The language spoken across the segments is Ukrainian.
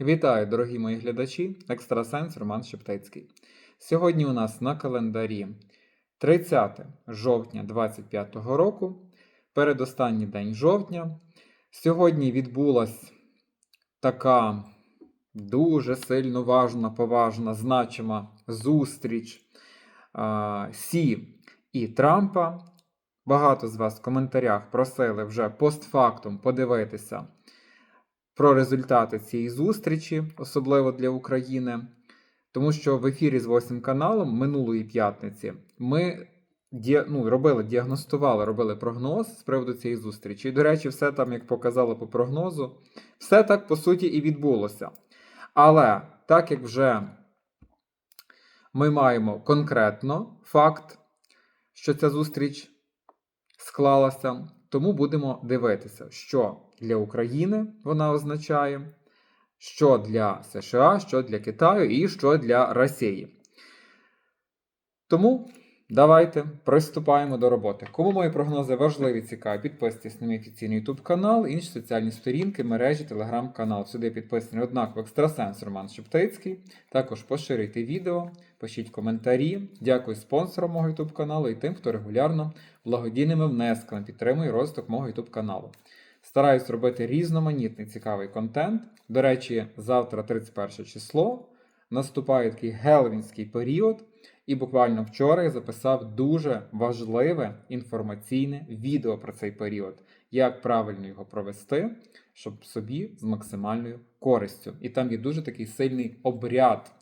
Вітаю, дорогі мої глядачі, екстрасенс Роман Шептицький. Sьогодні у нас на календарі 30 жовтня 2025 року, передостанній день жовтня. Сьогодні відбулась така дуже сильно важна, поважна, значима зустріч а, Сі і Трампа. Багато з вас в коментарях просили вже постфактум подивитися про результати цієї зустрічі, особливо для України. Тому що в ефірі з 8 каналом минулої п'ятниці ми ну, робили, діагностували, робили прогноз з приводу цієї зустрічі. І, до речі, все там, як показало по прогнозу, все так по суті і відбулося. Але так як вже ми маємо конкретно факт, що ця зустріч склалася, тому будемо дивитися, що для України вона означає, що для США, що для Китаю і що для Росії. Тому давайте приступаємо до роботи. Кому мої прогнози важливі, цікаві, підписуйтесь на мій офіційний YouTube канал, інші соціальні сторінки, мережі, телеграм-канал. Сюди підписаний однаково екстрасенс Роман Шептицький. Також поширюйте відео, пишіть коментарі. Дякую спонсорам мого YouTube каналу і тим, хто регулярно благодійними внесками підтримує розвиток мого YouTube каналу. Стараюсь робити різноманітний цікавий контент. До речі, завтра, 31 число, наступає такий геловінський період, і буквально вчора я записав дуже важливе інформаційне відео про цей період, як правильно його провести, щоб собі з максимальною користю. І там є дуже такий сильний обряд,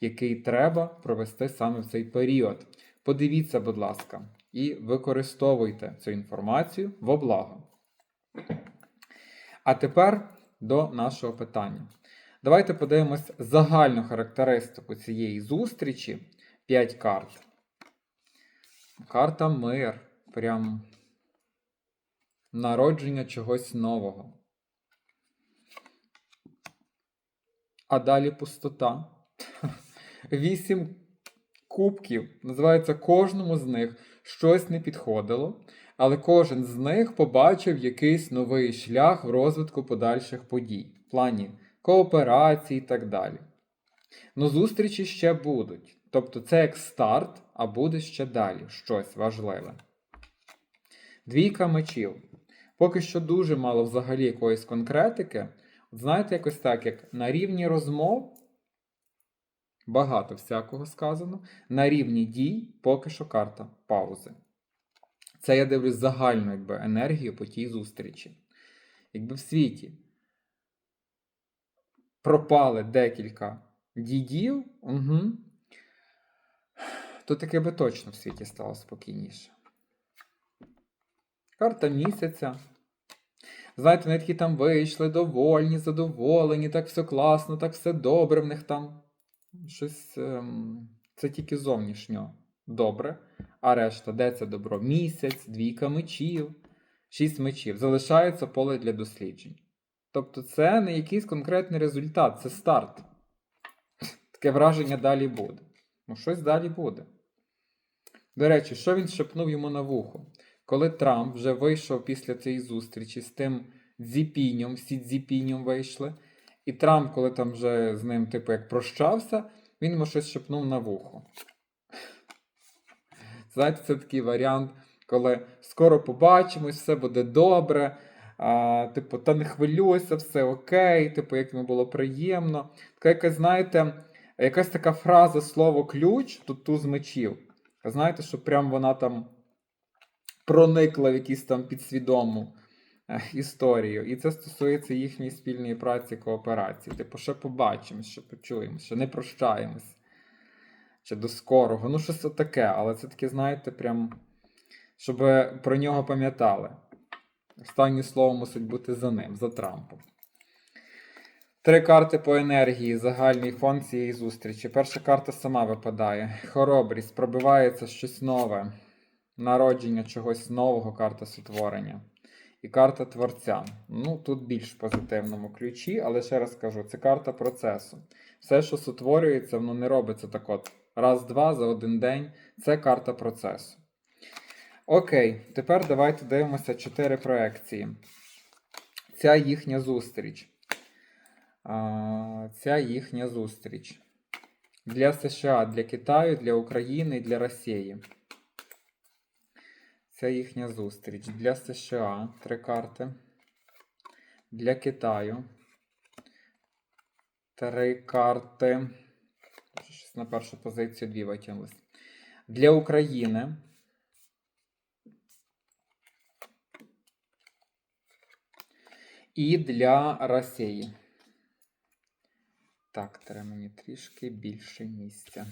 який треба провести саме в цей період. Подивіться, будь ласка, і використовуйте цю інформацію во благо. А тепер до нашого питання. Давайте подивимось загальну характеристику цієї зустрічі. 5 карт. Карта мир. Прям народження чогось нового. А далі пустота. Вісім кубків. Називається кожному з них щось не підходило, але кожен з них побачив якийсь новий шлях в розвитку подальших подій, в плані кооперації і так далі. Ну, зустрічі ще будуть. Тобто це як старт, а буде ще далі щось важливе. Двійка мечів. Поки що дуже мало взагалі якоїсь конкретики. Знаєте, якось так, як на рівні розмов багато всякого сказано. На рівні дій поки що карта паузи. Це я дивлюсь загальну якби, енергію по тій зустрічі. Якби в світі пропали декілька дідів, угу, то таке би точно в світі стало спокійніше. Карта місяця. Знаєте, вони такі там вийшли, довольні, задоволені, так все класно, так все добре в них там. Щось ем, це тільки зовнішньо добре. А решта, де це добро? Місяць, двійка мечів, шість мечів. Залишається поле для досліджень. Тобто, це не якийсь конкретний результат, це старт. Таке враження далі буде. Ну, щось далі буде. До речі, що він шепнув йому на вухо? Коли Трамп вже вийшов після цієї зустрічі з тим Дзіпіньом, всі Дзіпіньом вийшли, і Трамп, коли там вже з ним, типу, як прощався, він йому щось шепнув на вухо. Знаєте, це такий варіант, коли скоро побачимось, все буде добре. А, Типу, та не хвилюйся, все окей, типу, як йому було приємно. Така якась, знаєте, якась така фраза, слово ключ, тут туз мечів. Знаєте, що прям вона там проникла в якісь там підсвідому е, історію. І це стосується їхньої спільної праці кооперації. Типу, ще побачимось, ще почуємось, ще не прощаємось. Чи до скорого. Ну, щось таке, але це таке, знаєте, прям, щоб про нього пам'ятали. Останнє слово мусить бути за ним, за Трампом. Три карти по енергії, загальний фон цієї зустрічі. Перша карта сама випадає. Хоробрість, пробивається щось нове. Народження чогось нового, карта сотворення. І карта творця. Ну, тут більш в позитивному ключі, але ще раз кажу, це карта процесу. Все, що сотворюється, воно не робиться так от. Раз-два за один день. Це карта процесу. Окей, тепер давайте дивимося чотири проекції. Ця їхня зустріч. а, ця їхня зустріч. Для США, для Китаю, для України і для Росії. Це їхня зустріч. Для США три карти. Для Китаю. Три карти. Щось на першу позицію дві витягнулись. Для України. І для Росії. Так, треба мені трішки більше місця.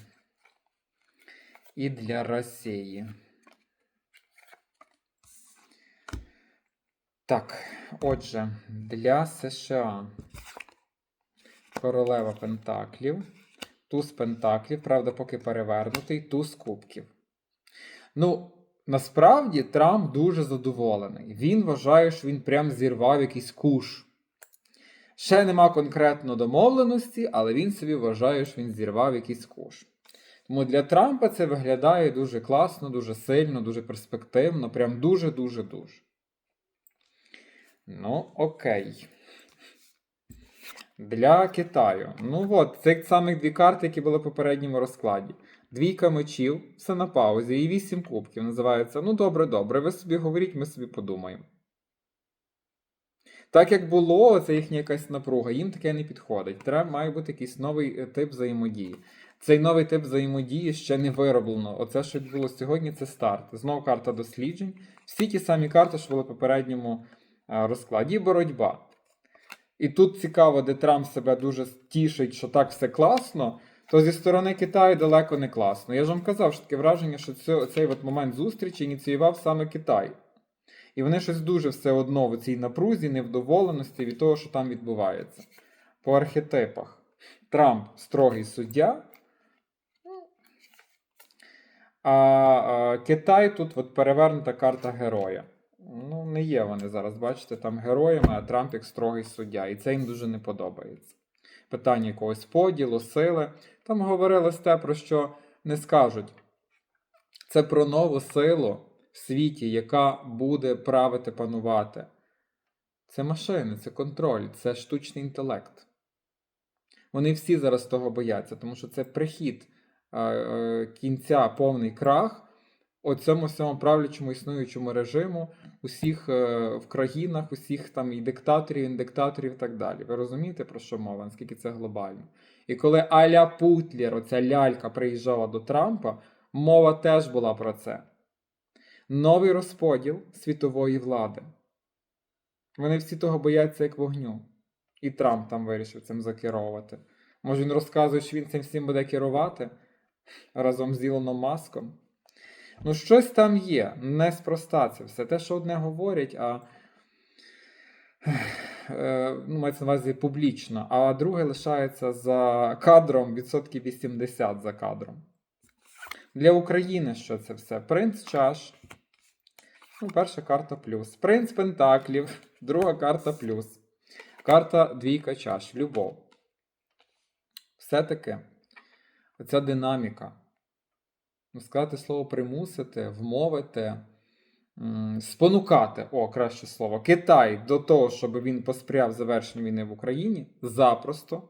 І для Росії. Так, отже, для США королева Пентаклів, туз Пентаклів, правда, поки перевернутий, туз кубків. Ну, насправді Трамп дуже задоволений. Він вважає, що він прям зірвав якийсь куш. Ще нема конкретно домовленості, але він собі вважає, що він зірвав якийсь куш. Тому для Трампа це виглядає дуже класно, дуже сильно, дуже перспективно, прям дуже-дуже-дуже. Ну, окей. Для Китаю. Ну от, це самих дві карти, які були в попередньому розкладі. Двійка мечів, все на паузі, і вісім кубків. Називається Ну, добре, добре, ви собі говоріть, ми собі подумаємо. Так як було, це їхня якась напруга, їм таке не підходить. Треба має бути якийсь новий е, тип взаємодії. Цей новий тип взаємодії ще не вироблено. Оце, що відбулося сьогодні, це старт. Знову карта досліджень. Всі ті самі карти, що були в попередньому е, розкладі, і боротьба. І тут цікаво, де Трамп себе дуже тішить, що так все класно, то зі сторони Китаю далеко не класно. Я ж вам казав, що таке враження, що цей, цей от момент зустрічі ініціював саме Китай. І вони щось дуже все одно в цій напрузі, невдоволеності від того, що там відбувається. По архетипах. Трамп строгий суддя. А Китай тут от перевернута карта героя. Ну, не є вони зараз, бачите, там героями, а Трамп як строгий суддя. І це їм дуже не подобається. Питання якогось поділу, сили. Там говорилось те, про що не скажуть. Це про нову силу в світі, яка буде правити панувати. Це машини, це контроль, це штучний інтелект. Вони всі зараз того бояться, тому що це прихід е, е, кінця, повний крах у цьому всьому правлячому існуючому режиму, усіх е, в країнах, усіх там і диктаторів, і диктаторів і так далі. Ви розумієте, про що мова, наскільки це глобально? І коли Аля Путлер, оця лялька, приїжджала до Трампа, мова теж була про це. Новий розподіл світової влади. Вони всі того бояться як вогню. І Трамп там вирішив цим закеровувати. Може, він розказує, що він цим всім буде керувати разом з Ілоном Маском. Ну, щось там є. Неспроста це все. Те, що одне говорять, а е, ну, мається на увазі публічно, а друге лишається за кадром відсотків 80 за кадром. Для України що це все? Принц чаш. Ну, перша карта плюс. Принц Пентаклів, друга карта плюс. Карта двійка чаш. Любов. Все-таки оця динаміка. Ну, сказати слово примусити, вмовити, спонукати, о, краще слово, Китай до того, щоб він посприяв завершенню війни в Україні, запросто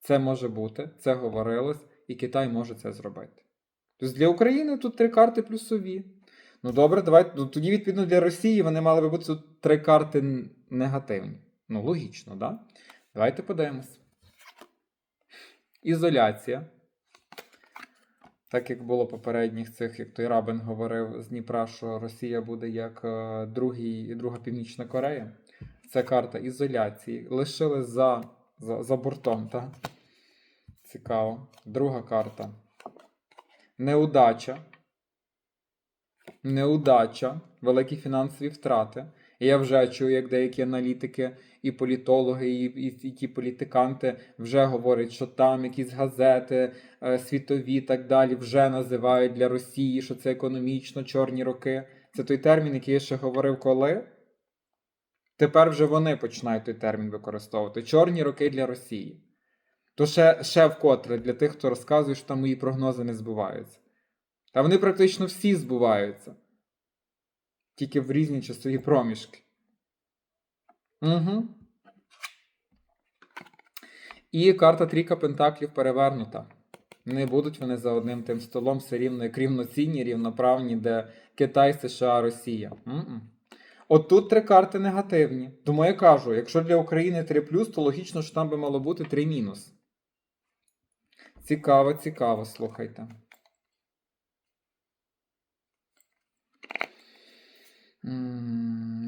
це може бути, це говорилось, і Китай може це зробити. Тобто для України тут три карти плюсові. Ну добре, давайте. Ну, тоді, відповідно, для Росії вони мали би бути тут три карти негативні. Ну, логічно, так? Да? Давайте подивимось. Ізоляція. Так як було попередніх цих, як той Рабин говорив з Дніпра, що Росія буде як е, другий, друга Північна Корея. Це карта ізоляції. Лишили за, за, за бортом, так? Цікаво. Друга карта. Неудача. Неудача. Великі фінансові втрати. Я вже чую, як деякі аналітики і політологи, і, і, і ті політиканти вже говорять, що там якісь газети е, світові так далі вже називають для Росії, що це економічно чорні роки. Це той термін, який я ще говорив коли. Тепер вже вони починають той термін використовувати. Чорні роки для Росії. То ще, ще вкотре для тих, хто розказує, що там мої прогнози не збуваються. Та вони практично всі збуваються. Тільки в різні часові проміжки. Угу. І карта Трійка Пентаклів перевернута. Не будуть вони за одним тим столом все рівно як рівноцінні, рівноправні, де Китай, США, Росія. М-м. От тут три карти негативні. Тому я кажу, якщо для України 3 то логічно, що там би мало бути 3 мінус. Цікаво, цікаво, слухайте.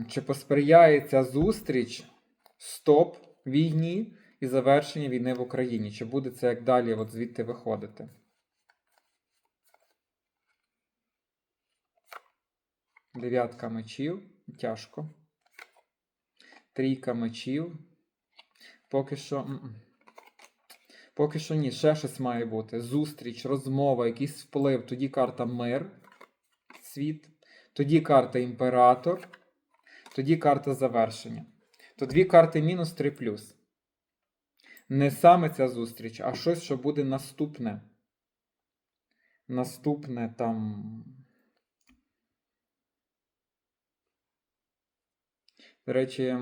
Чи посприяє ця зустріч стоп війні і завершення війни в Україні? Чи буде це як далі от звідти виходити? Дев'ятка мечів. Тяжко. Трійка мечів. Поки що. Поки що ні, ще щось має бути. Зустріч, розмова, якийсь вплив. Тоді карта мир, світ. Тоді карта імператор. Тоді карта завершення. То дві карти мінус, три плюс. Не саме ця зустріч, а щось, що буде наступне. Наступне там. До речі,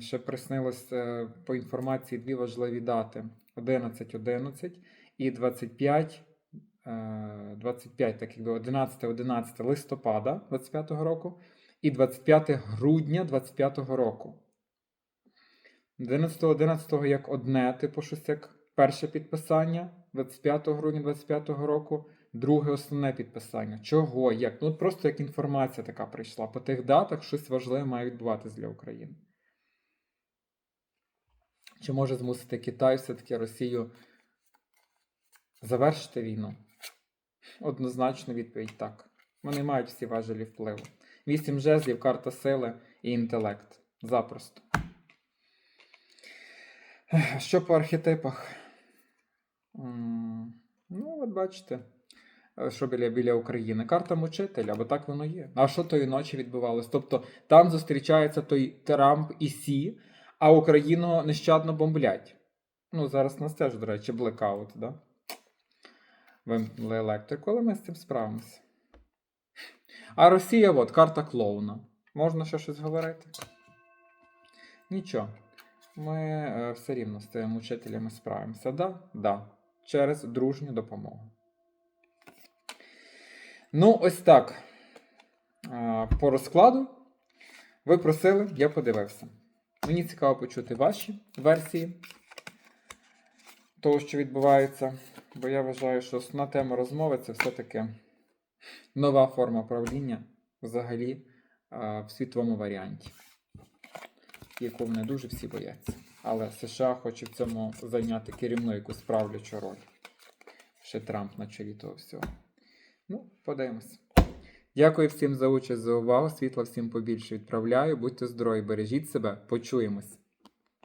ще приснилось е, по інформації дві важливі дати: 11.11 і 25, е, 25, так як 11-11 листопада 25 року і 25 грудня 25 року. 11.11 як одне, типу, щось як перше підписання 25 грудня 25 року, друге основне підписання. Чого? Як? Ну, просто як інформація така прийшла. По тих датах щось важливе має відбуватись для України. Чи може змусити Китай все-таки Росію завершити війну? Однозначно відповідь так. Вони мають всі важелі впливу. Вісім жезлів, карта сили і інтелект. Запросто. Що по архетипах? Ну, от бачите, е, що біля, біля України. Карта мучителя, бо так воно є. А що тої ночі відбувалось? Тобто там зустрічається той Трамп і Сі, а Україну нещадно бомблять. Ну, зараз нас теж, до речі, блекаут, да? Вимкнули електрику, але ми з цим справимося. А Росія, от, карта клоуна. Можна ще щось говорити? Нічого. Ми е, все рівно з цими мучителями справимося. Да? Да. Через дружню допомогу. Ну, ось так. Е, По розкладу. Ви просили, я подивився. Мені цікаво почути ваші версії того, що відбувається. Бо я вважаю, що основна тема розмови це все-таки нова форма правління взагалі в світовому варіанті, яку вони дуже всі бояться. Але США хоче в цьому зайняти керівну якусь правлячу роль. Ще Трамп на чолі того всього. Ну, подивимось. Дякую всім за участь, за увагу. Світла всім побільше відправляю. Будьте здорові, бережіть себе, почуємось.